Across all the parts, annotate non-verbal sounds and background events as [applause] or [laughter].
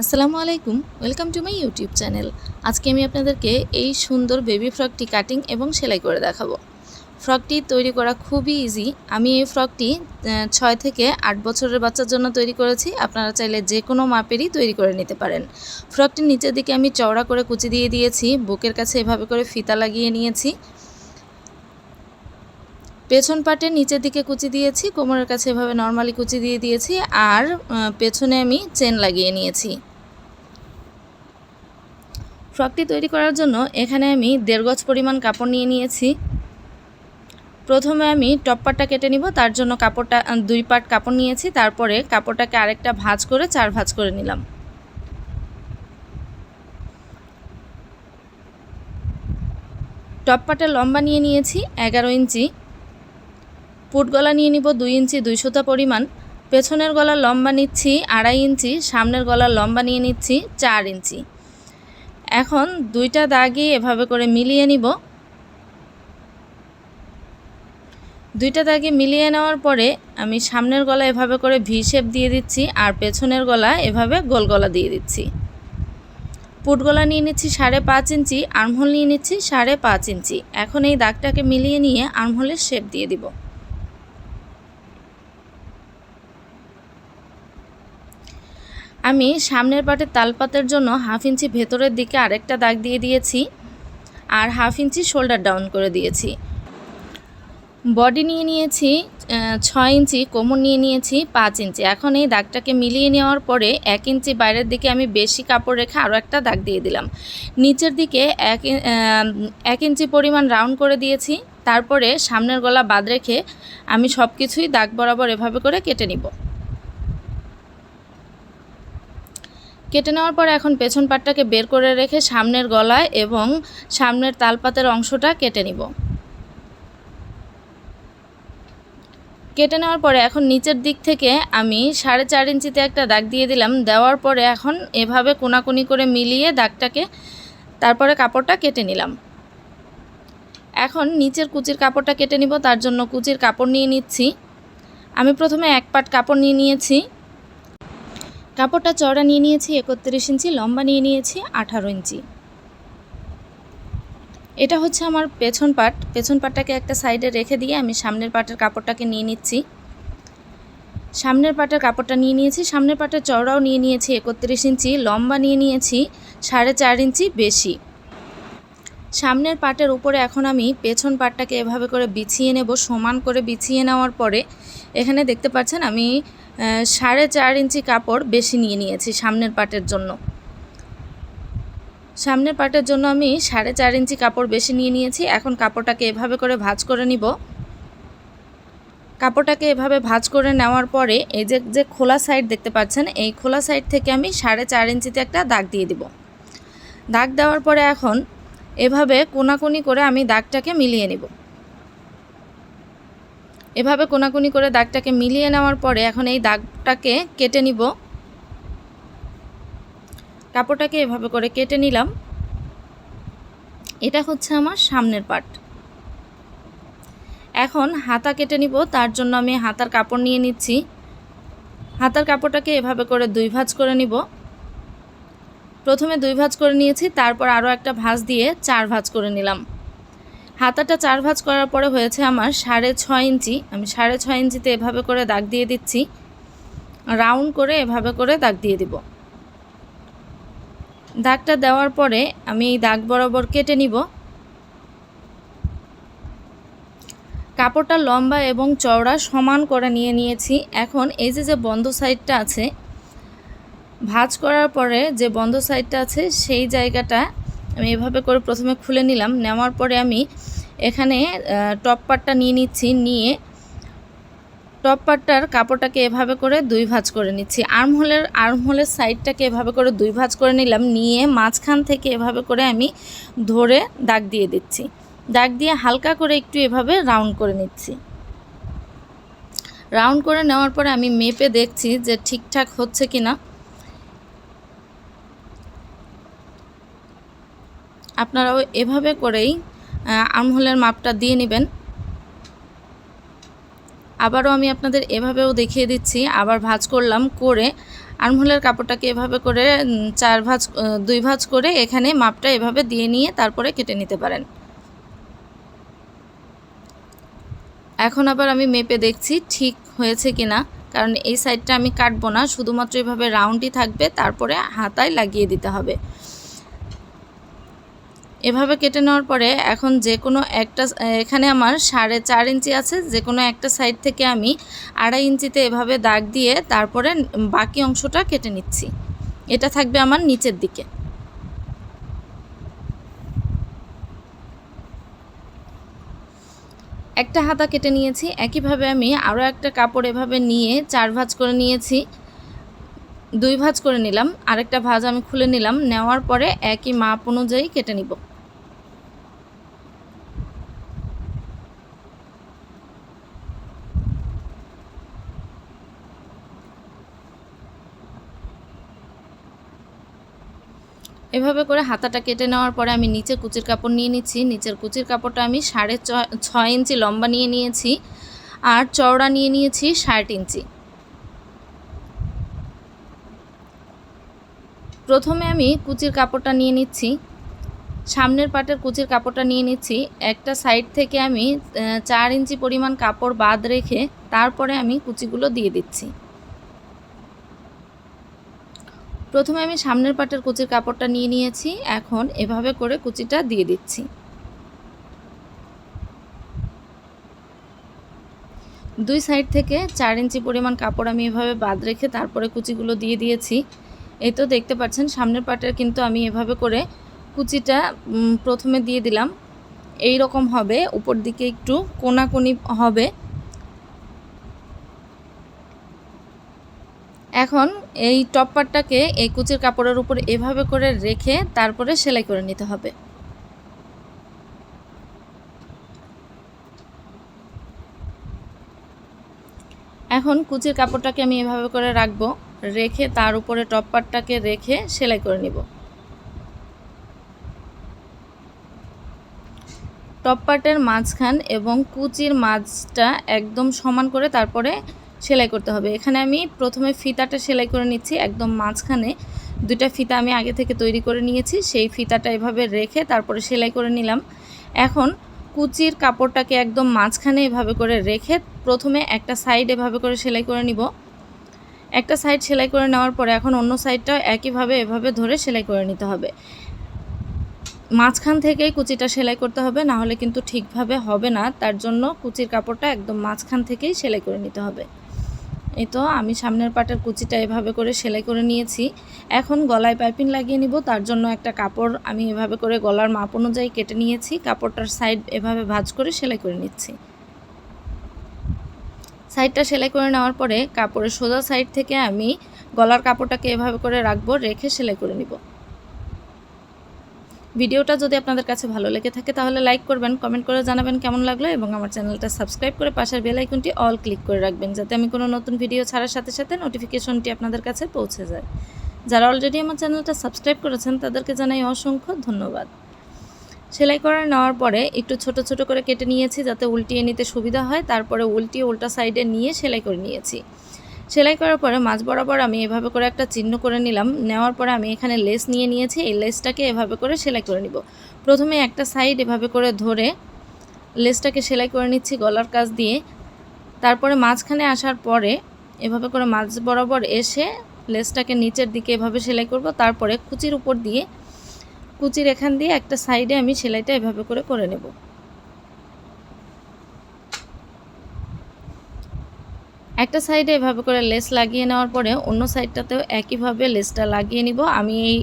আসসালামু আলাইকুম, welcome to my YouTube channel. আজকে আমি আপনাদেরকে এই সুন্দর বেবি ফ্রকটি কাটিং এবং সেলাই করে দেখাবো। ফ্রকটি তৈরি করা খুবই ইজি আমি এই ফ্রকটি ছয় থেকে আট বছরের বাচ্চার জন্য তৈরি করেছি। আপনারা চাইলে যে কোনো মাপেরই তৈরি করে নিতে পারেন। ফ্রকটির নিচের দিকে আমি চওড়া করে কুচি দিয়ে দিয়েছি। বুকের কাছে এভাবে করে ফিতা লাগিয়ে নিয়েছি। পেছন পাটের নিচের দিকে কুচি দিয়েছি, কোমরের কাছে এভাবে নর্মালি কুচি দিয়ে দিয়েছি, আর পেছনে আমি চেন লাগিয়ে নিয়েছি। ফ্রকটি তৈরি করার জন্য এখানে আমি দেড় গজ পরিমাণ কাপড় নিয়ে নিয়েছি। প্রথমে আমি টপ পাটটা কেটে নিব, তার জন্য কাপড়টা দুই পাট কাপড় নিয়েছি, তারপরে কাপড়টাকে আরেকটা ভাঁজ করে, চার ভাঁজ করে নিলাম। টপ পাটের লম্বা নিয়ে নিয়েছি, এগারো ইঞ্চি। পুট গলা নিয়ে নিব দুই ইঞ্চি দুই পরিমাণ। পেছনের গলার লম্বা নিচ্ছি আড়াই ইঞ্চি, সামনের গলার লম্বা নিয়ে নিচ্ছি চার ইঞ্চি। এখন দুইটা দাগই এভাবে করে মিলিয়ে নিব। দুইটা দাগে মিলিয়ে নেওয়ার পরে আমি সামনের গলা এভাবে করে ভি শেপ দিয়ে দিচ্ছি আর পেছনের গলা এভাবে গোল গলা দিয়ে দিচ্ছি। পুট গলা নিয়ে নিচ্ছি সাড়ে পাঁচ ইঞ্চি, আর্মহোল নিয়ে নিচ্ছি সাড়ে পাঁচ ইঞ্চি। এখন এই দাগটাকে মিলিয়ে নিয়ে আর্মহোলের শেপ দিয়ে দিব। আমি সামনের পাটের তালপাতের জন্য হাফ ইঞ্চি ভেতরের দিকে আরেকটা দাগ দিয়ে দিয়েছি আর হাফ ইঞ্চি শোল্ডার ডাউন করে দিয়েছি। বডি নিয়ে নিয়েছি ছয় ইঞ্চি, কোমর নিয়ে নিয়েছি পাঁচ ইঞ্চি। এখন এই দাগটাকে মিলিয়ে নেওয়ার পরে এক ইঞ্চি বাইরের দিকে আমি বেশি কাপড় রেখে আরও একটা দাগ দিয়ে দিলাম। নিচের দিকে এক এক ইঞ্চি পরিমাণ রাউন্ড করে দিয়েছি। তারপরে সামনের গলা বাদ রেখে আমি সব কিছুই দাগ বরাবর এভাবে করে কেটে নিব। কেটে নেওয়ার পর এখন পেছন পাটটাকে বের করে রেখে সামনের গলায় এবং সামনের তালপাতের অংশটা কেটে নিব। কেটে নেওয়ার পরে এখন নিচের দিক থেকে আমি সাড়ে চার ইঞ্চিতে একটা দাগ দিয়ে দিলাম। দেওয়ার পরে এখন এভাবে কোনাকুনি করে মিলিয়ে দাগটাকে তারপরে কাপড়টা কেটে নিলাম। এখন নিচের কুচির কাপড়টা কেটে নিব, তার জন্য কুচির কাপড় নিয়ে নিচ্ছি। আমি প্রথমে এক পাট কাপড় নিয়ে নিয়েছি। কাপড়টা চড়া নিয়ে নিয়েছি, একত্রিশ ইঞ্চি, লম্বা নিয়ে নিয়েছি, আঠারো ইঞ্চি। এটা হচ্ছে আমার পেছন পাট। পেছন পাটটাকে একটা সাইডে রেখে দিয়ে আমি সামনের পাটের কাপড়টাকে নিয়ে নিচ্ছি। সামনের পাটের কাপড়টা নিয়ে নিয়েছি, সামনের পাটের চওড়াও নিয়ে নিয়েছি, একত্রিশ ইঞ্চি, লম্বা নিয়ে নিয়েছি, সাড়ে চার ইঞ্চি বেশি। সামনের পাটের উপরে এখন আমি পেছন পাটটাকে এভাবে করে বিছিয়ে নেব, সমান করে বিছিয়ে নেওয়ার পরে এখানে দেখতে পাচ্ছেন আমি সাড়ে চার ইঞ্চি কাপড় বেশি নিয়ে নিয়েছি সামনের পাটের জন্য। সামনের পাটের জন্য আমি সাড়ে চার ইঞ্চি কাপড় বেশি নিয়ে নিয়েছি, এখন কাপড়টাকে এভাবে করে ভাজ করে নিব। কাপড়টাকে এভাবে ভাজ করে নেওয়ার পরে এই যে যে খোলা সাইড দেখতে পাচ্ছেন, এই খোলা সাইড থেকে আমি সাড়ে চার ইঞ্চিতে একটা দাগ দিয়ে দিব। দাগ দেওয়ার পরে এখন এভাবে কোনাকুনি করে আমি দাগটাকে মিলিয়ে নেব। এভাবে কোনাকুনি করে দাগটাকে মিলিয়ে নেওয়ার পরে এখন এই দাগটাকে কেটে নিব। কাপড়টাকে এভাবে করে কেটে নিলাম। এটা হচ্ছে আমার সামনের পার্ট এখন হাতা কেটে নিব, তার জন্য আমি হাতার কাপড় নিয়ে নিচ্ছি। হাতার কাপড়টাকে এভাবে করে দুই ভাঁজ করে নিব। প্রথমে দুই ভাঁজ করে নিয়েছি, তারপর আরও একটা ভাঁজ দিয়ে চার ভাঁজ করে নিলাম। হাতাটা চার ভাঁজ করার পরে হয়েছে আমার সাড়ে ছয় ইঞ্চি। আমি সাড়ে ছয় ইঞ্চিতে এভাবে করে দাগ দিয়ে দিচ্ছি। রাউন্ড করে এভাবে করে দাগ দিয়ে দিব। দাগটা দেওয়ার পরে আমি এই দাগ বরাবর কেটে নিব। কাপড়টা লম্বা এবং চওড়া সমান করে নিয়ে নিয়েছি। এখন এই যে যে বন্ধ সাইডটা আছে ভাঁজ করার পরে যে বন্ধ সাইডটা আছে, সেই জায়গাটা আমি এভাবে করে প্রথমে খুলে নিলাম। নেওয়ার পরে আমি এখানে টপ পাটটা নিয়ে নিচ্ছি, নিয়ে টপ পাটটার কাপড়টাকে এভাবে করে দুই ভাঁজ করে নিচ্ছি। আর্মহোলের আর্মহোলের সাইডটাকে এভাবে করে দুই ভাঁজ করে নিলাম, নিয়ে মাঝখান থেকে এভাবে করে আমি ধরে দাগ দিয়ে দিচ্ছি। দাগ দিয়ে হালকা করে একটু এভাবে রাউন্ড করে নিচ্ছি। রাউন্ড করে নেওয়ার পরে আমি মেপে দেখছি যে ঠিকঠাক হচ্ছে কি না আপনারাও এভাবে করেই আর্মহোলের মাপটা দিয়ে নেবেন। আবারও আমি আপনাদের এভাবেও দেখিয়ে দিচ্ছি, আবার ভাজ করলাম করে আর্মহোলের কাপড়টাকে এভাবে করে চার ভাঁজ দুই ভাজ করে এখানে মাপটা এভাবে দিয়ে নিয়ে তারপরে কেটে নিতে পারেন। এখন আবার আমি মেপে দেখছি ঠিক হয়েছে কিনা, কারণ এই সাইডটা আমি কাটবো না, শুধুমাত্র এভাবে রাউন্ডই থাকবে, তারপরে হাতায় লাগিয়ে দিতে হবে। এভাবে কেটে নেওয়ার পরে এখন যে কোনো একটা, এখানে আমার সাড়ে চার ইঞ্চি আছে, যে কোনো একটা সাইড থেকে আমি আড়াই ইঞ্চিতে এভাবে দাগ দিয়ে তারপরে বাকি অংশটা কেটে নিচ্ছি। এটা থাকবে আমার নিচের দিকে। একটা হাতা কেটে নিয়েছি, একইভাবে আমি আরও একটা কাপড় এভাবে নিয়ে চার ভাঁজ করে নিয়েছি, দুই ভাঁজ করে নিলাম, আরেকটা ভাঁজ আমি খুলে নিলাম, নেওয়ার পরে একই মাপ অনুযায়ী কেটে নিব। এভাবে করে হাতাটা কেটে নেওয়ার পরে আমি নিচে কুচির কাপড় নিয়ে নিচ্ছি। নিচের কুচির কাপড়টা আমি সাড়ে ছ- ছয় ইঞ্চি লম্বা নিয়ে নিয়েছি আর চওড়া নিয়ে নিয়েছি ষাট ইঞ্চি। প্রথমে আমি কুচির কাপড়টা নিয়ে নিচ্ছি। সামনের পাটের কুচির কাপড়টা নিয়ে নিচ্ছি। একটা সাইড থেকে আমি চার ইঞ্চি পরিমাণ কাপড় বাদ রেখে তারপরে আমি কুচিগুলো দিয়ে দিচ্ছি। প্রথমে আমি সামনের পাটের কুচির কাপড়টা নিয়ে নিয়েছি। এখন এভাবে করে কুচিটা দিয়ে দিচ্ছি। দুই সাইড থেকে চার ইঞ্চি পরিমাণ কাপড় আমি এভাবে বাদ রেখে তারপরে কুচিগুলো দিয়ে দিয়েছি। এই তো দেখতে পাচ্ছেন, সামনের পাটের কিন্তু আমি এভাবে করে কুচিটা প্রথমে দিয়ে দিলাম। এই রকম হবে, উপর দিকে একটু কোনাকুনি হবে। এখন এই টপ পার্টটাকে এই কুচির কাপড়ের উপর এভাবে করে রেখে তারপরে সেলাই করে নিতে হবে। এখন কুচির কাপড়টাকে আমি এভাবে করে রাখব, রেখে তার উপরে টপ পার্টটাকে রেখে সেলাই করে নিব। টপ পার্টের মাঝখান এবং কুচির মাঝটা একদম সমান করে তারপরে সেলাই করতে হবে। এখানে আমি প্রথমে ফিতাটা সেলাই করে নিচ্ছি, একদম মাঝখানে। দুইটা ফিতা আমি আগে থেকে তৈরি করে নিয়েছি, সেই ফিতাটা এভাবে রেখে তারপরে সেলাই করে নিলাম। এখন কুচির কাপড়টাকে একদম মাঝখানে এভাবে করে রেখে প্রথমে একটা সাইড এভাবে করে সেলাই করে নিব। একটা সাইড সেলাই করে নেওয়ার পরে এখন অন্য সাইডটাও একইভাবে এভাবে ধরে সেলাই করে নিতে হবে। মাঝখান থেকেই কুচিটা সেলাই করতে হবে না হলে কিন্তু ঠিকভাবে হবে না। তার জন্য কুচির কাপড়টা একদম মাঝখান থেকেই সেলাই করে নিতে হবে। এই তো, আমি সামনের পাটের কুচিটা এভাবে করে সেলাই করে নিয়েছি। এখন গলায় পাইপিং লাগিয়ে নিব, তার জন্য একটা কাপড় আমি এভাবে করে গলার মাপ অনুযায়ী কেটে নিয়েছি। কাপড়টার সাইড এভাবে ভাজ করে সেলাই করে নিচ্ছি। সাইডটা সেলাই করে নেওয়ার পরে কাপড়ের সোজা সাইড থেকে আমি গলার কাপড়টাকে এভাবে করে রাখব, রেখে সেলাই করে নিব। ভিডিওটা যদি আপনাদের কাছে ভালো লেগে থাকে, তাহলে লাইক করবেন কমেন্ট করে জানাবেন কেমন লাগল এবং আমার চ্যানেলটা সাবস্ক্রাইব করে পাশের বেল আইকনটি অল ক্লিক করে রাখবেন যাতে আমি কোনো নতুন ভিডিও ছাড়ার সাথে সাথে নোটিফিকেশনটি আপনাদের কাছে পৌঁছে যায়। যারা অলরেডি আমার চ্যানেলটা সাবস্ক্রাইব করেছেন, তাদেরকে জানাই অসংখ্য ধন্যবাদ। সেলাই করে নেওয়ার পরে একটু ছোট ছোট করে কেটে নিয়েছি যাতে উল্টিয়ে নিতে সুবিধা হয়। তারপরে উল্টিয়ে উল্টা সাইডে নিয়ে সেলাই করে নিয়েছি। সেলাই করার পরে মাঝ বরাবর আমি এভাবে করে একটা চিহ্ন করে নিলাম। নেওয়ার পরে আমি এখানে লেস নিয়ে নিয়েছি। এই লেসটাকে এভাবে করে সেলাই করে নিব। প্রথমে একটা সাইড এভাবে করে ধরে লেসটাকে সেলাই করে নিচ্ছি গলার কাজ দিয়ে। তারপরে মাঝখানে আসার পরে এভাবে করে মাঝ বরাবর এসে লেসটাকে নিচের দিকে এভাবে সেলাই করব। তারপরে কুচির উপর দিয়ে, কুচির এখান দিয়ে একটা সাইডে আমি সেলাইটা এভাবে করে করে নেব। একটা সাইডে এভাবে করে লেস লাগিয়ে নেওয়ার পরে অন্য সাইডটাতেও একইভাবে লেসটা লাগিয়ে নিব। আমি এই,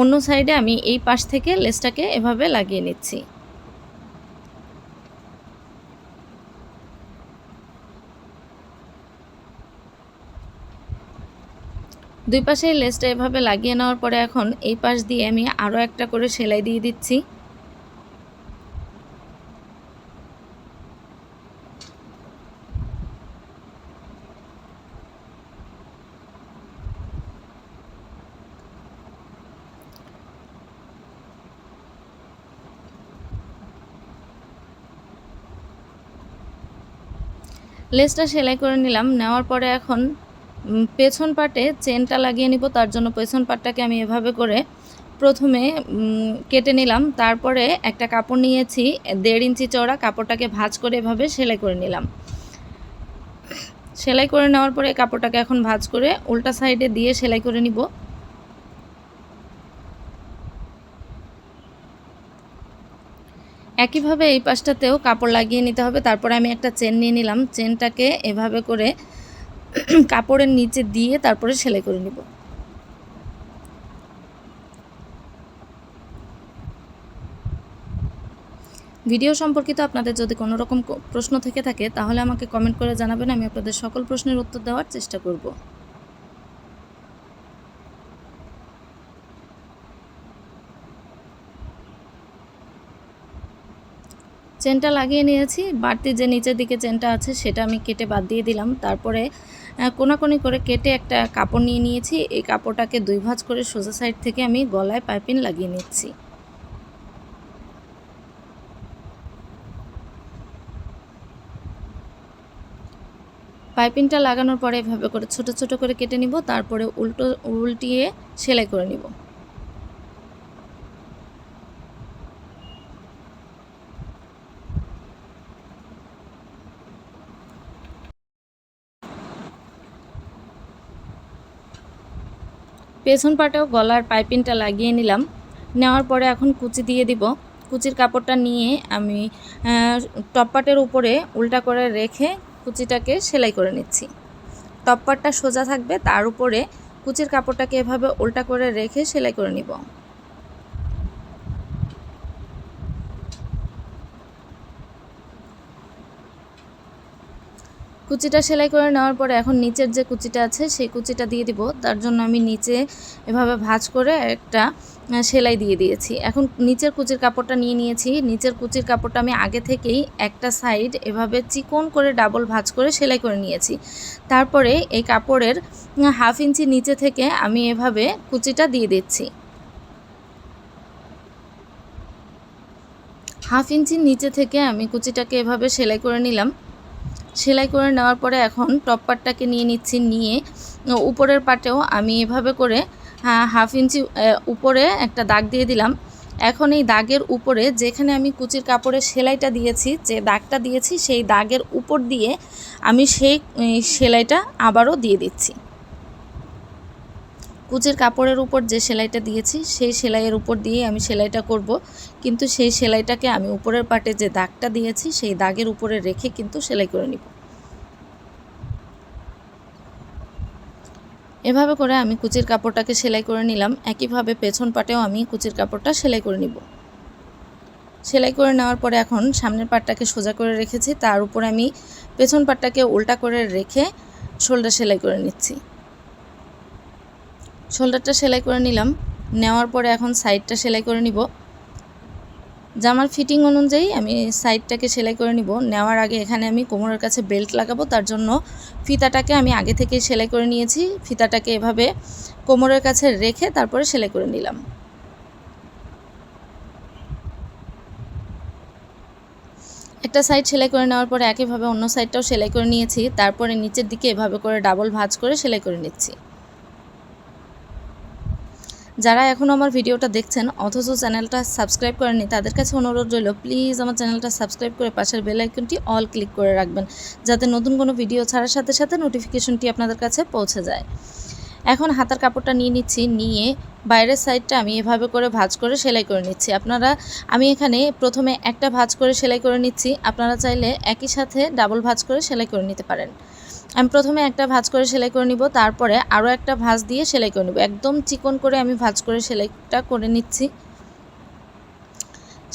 অন্য সাইডে আমি এই পাশ থেকে লেসটাকে এভাবে লাগিয়ে নিচ্ছি। দুই পাশে লেসটা এভাবে লাগিয়ে নেওয়ার পরে এখন এই পাশ দিয়ে আমি আরও একটা করে সেলাই দিয়ে দিচ্ছি। লেসটা সেলাই করে নিলাম। নেওয়ার পরে এখন পেছন পাটে চেনটা লাগিয়ে নিব। তার জন্য পেছন পাটটাকে আমি এভাবে করে প্রথমে কেটে নিলাম। তারপরে একটা কাপড় নিয়েছি, দেড় ইঞ্চি চওড়া। কাপড়টাকে ভাঁজ করে এভাবে সেলাই করে নিলাম। সেলাই করে নেওয়ার পরে কাপড়টাকে এখন ভাঁজ করে উল্টা সাইডে দিয়ে সেলাই করে নিব। একইভাবে এই পাশটাতেও কাপড় লাগিয়ে নিতে হবে। তারপরে আমি একটা চেন নিয়ে নিলাম। চেনটাকে এভাবে করে [clears throat] কাপড়ের নিচে দিয়ে তারপরে সেলাই করে নিব। ভিডিও সম্পর্কিত আপনাদের যদি কোনো রকম প্রশ্ন থেকে থাকে, তাহলে আমাকে কমেন্ট করে জানাবেন। আমি আপনাদের সকল প্রশ্নের উত্তর দেওয়ার চেষ্টা করব। চেনটা লাগিয়ে নিয়েছি। বাড়তি যে নিচের দিকে চেনটা আছে সেটা আমি কেটে বাদ দিয়ে দিলাম। তারপরে কোনাকুনি করে কেটে একটা কাপড় নিয়ে নিয়েছি। এই কাপড়টাকে দুই ভাঁজ করে সোজা সাইড থেকে আমি গলায় পাইপিন লাগিয়ে নিচ্ছি। পাইপিংটা লাগানোর পরে এভাবে করে ছোট ছোট করে কেটে নিব। তারপরে উল্টো, উল্টিয়ে সেলাই করে নিব। পেছন পাটেও গলার পাইপিংটা লাগিয়ে নিলাম। নেওয়ার পরে এখন কুচি দিয়ে দিব। কুচির কাপড়টা নিয়ে আমি টপ পাটের উপরে উল্টা করে রেখে কুচিটাকে সেলাই করে নিচ্ছি। টপ পাটটা সোজা থাকবে, তার উপরে কুচির কাপড়টাকে এভাবে উল্টা করে রেখে সেলাই করে নিব। কুচিটা সেলাই করে নেওয়ার পরে এখন নিচের যে কুচিটা আছে সেই কুচিটা দিয়ে দিব। তার জন্য আমি নিচে এভাবে ভাঁজ করে একটা সেলাই দিয়ে দিয়েছি। এখন নিচের কুচির কাপড়টা নিয়ে নিয়েছি। নিচের কুচির কাপড়টা আমি আগে থেকেই একটা সাইড এভাবে চিকন করে ডাবল ভাঁজ করে সেলাই করে নিয়েছি। তারপরে এই কাপড়ের হাফ ইঞ্চি নিচে থেকে আমি এভাবে কুচিটা দিয়ে দিচ্ছি। হাফ ইঞ্চির নিচে থেকে আমি কুচিটাকে এভাবে সেলাই করে নিলাম। সেলাই করে নেওয়ার পরে এখন টপ পার্টটাকে নিয়ে নিচ্ছি নিয়ে উপরের পাটেও আমি এভাবে করে হ্যাঁ, হাফ ইঞ্চি উপরে একটা দাগ দিয়ে দিলাম। এখন এই দাগের উপরে যেখানে আমি কুচির কাপড়ে সেলাইটা দিয়েছি যে দাগটা দিয়েছি সেই দাগের উপর দিয়ে আমি সেই সেলাইটা আবারও দিয়ে দিচ্ছি। কুচির কাপড়ের উপর যে সেলাইটা দিয়েছি, সেই সেলাইয়ের উপর দিয়ে আমি সেলাইটা করব। কিন্তু সেই সেলাইটাকে আমি উপরের পাটে যে দাগটা দিয়েছি, সেই দাগের উপরে রেখে কিন্তু সেলাই করে নিব। এভাবে করে আমি কুচির কাপড়টাকে সেলাই করে নিলাম। একইভাবে পেছন পাটেও আমি কুচির কাপড়টা সেলাই করে নিব। সেলাই করে নেওয়ার পরে এখন সামনের পাটটাকে সোজা করে রেখেছি। তার উপরে আমি পেছন পাটটাকে উল্টা করে রেখে শোল্ডার সেলাই করে নিচ্ছি। শোল্ডারটা সেলাই করে নিলাম। নেওয়ার পরে এখন সাইডটা সেলাই করে নিব। জামার ফিটিং অনুযায়ী আমি সাইডটাকে সেলাই করে নিব। নেওয়ার আগে এখানে আমি কোমরের কাছে বেল্ট লাগাবো, তার জন্য ফিতাটাকে আমি আগে থেকে সেলাই করে নিয়েছি। ফিতাটাকে এভাবে কোমরের কাছে রেখে তারপরে সেলাই করে নিলাম। একটা সাইড সেলাই করে নেওয়ার পরে একইভাবে অন্য সাইডটাও সেলাই করে নিয়েছি। তারপরে নিচের দিকে এভাবে করে ডাবল ভাঁজ করে সেলাই করে নিচ্ছি। যারা এখনও আমার ভিডিওটা দেখছেন, অথচ চ্যানেলটা সাবস্ক্রাইব করেননি, তাদের কাছে অনুরোধ রইল প্লিজ আমার চ্যানেলটা সাবস্ক্রাইব করে পাশের বেল আইকনটি অল ক্লিক করে রাখবেন, যাতে নতুন কোনো ভিডিও ছাড়ার সাথে সাথে নোটিফিকেশনটি আপনাদের কাছে পৌঁছে যায়। এখন হাতার কাপড়টা নিয়ে নিচ্ছি, নিয়ে বাইরের সাইডটা আমি এভাবে করে ভাঁজ করে সেলাই করে নিচ্ছি। আপনারা, আমি এখানে প্রথমে একটা ভাঁজ করে সেলাই করে নিচ্ছি, আপনারা চাইলে একই সাথে ডাবল ভাঁজ করে সেলাই করে নিতে পারেন। আমি প্রথমে একটা ভাঁজ করে সেলাই করে নিব, তারপরে আরও একটা ভাঁজ দিয়ে সেলাই করে নিব। একদম চিকন করে আমি ভাঁজ করে সেলাইটা করে নিচ্ছি।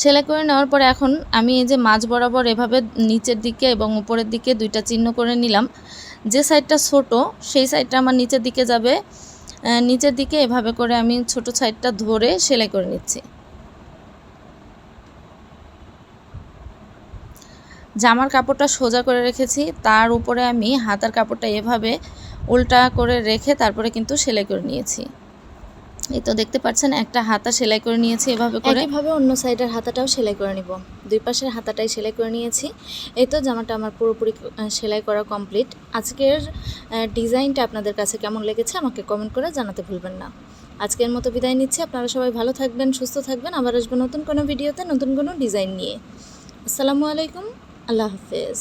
সেলাই করে নেওয়ার পরে এখন আমি এই যে মাঝ বরাবর এভাবে নিচের দিকে এবং উপরের দিকে দুইটা চিহ্ন করে নিলাম। যে সাইডটা ছোট, সেই সাইডটা আমার নিচের দিকে যাবে। নিচের দিকে এভাবে করে আমি ছোট সাইডটা ধরে সেলাই করে নিচ্ছি। জামার কাপড়টা সোজা করে রেখেছি, তার উপরে আমি হাতার কাপড়টা এভাবে উল্টা করে রেখে তারপরে কিন্তু সেলাই করে নিয়েছি। এই তো দেখতে পাচ্ছেন, একটা হাতা সেলাই করে নিয়েছি এভাবে করে। একইভাবে অন্য সাইডের হাতাটাও সেলাই করে নিব। দুই পাশের হাতাটাই সেলাই করে নিয়েছি। এই তো জামাটা আমার পুরোপুরি সেলাই করা কমপ্লিট। আজকের ডিজাইনটা আপনাদের কাছে কেমন লেগেছে আমাকে কমেন্ট করে জানাতে ভুলবেন না। আজকের মতো বিদায় নিচ্ছি। আপনারা সবাই ভালো থাকবেন, সুস্থ থাকবেন। আবার আসব নতুন কোনো ভিডিওতে নতুন কোনো ডিজাইন নিয়ে। আসসালামু আলাইকুম। আল্লাহ হাফেজ